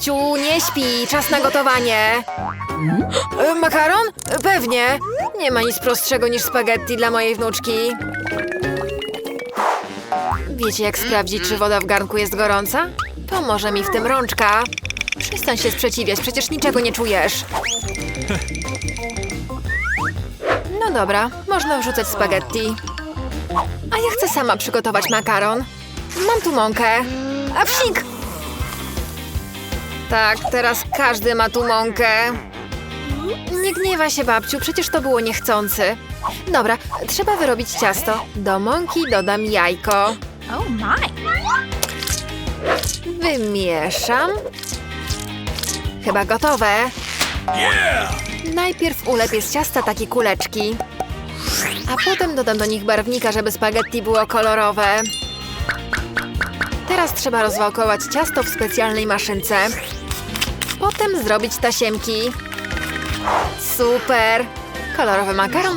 Ciu, nie śpi, czas na gotowanie. E, Makaron? Pewnie. Nie ma nic prostszego niż spaghetti dla mojej wnuczki. Wiecie, jak sprawdzić, czy woda w garnku jest gorąca? Pomoże mi w tym rączka. Przestań się sprzeciwiać, przecież niczego nie czujesz. No dobra, można wrzucać spaghetti. A ja chcę sama przygotować makaron. Mam tu mąkę. A psik! Tak, teraz każdy ma tu mąkę. Nie gniewa się, babciu, przecież to było niechcący. Dobra, trzeba wyrobić ciasto. Do mąki dodam jajko. Oh my. Wymieszam. Chyba gotowe. Najpierw ulepię z ciasta takie kuleczki. A potem dodam do nich barwnika, żeby spaghetti było kolorowe. Teraz trzeba rozwałkować ciasto w specjalnej maszynce. Potem zrobić tasiemki. Super! Kolorowy makaron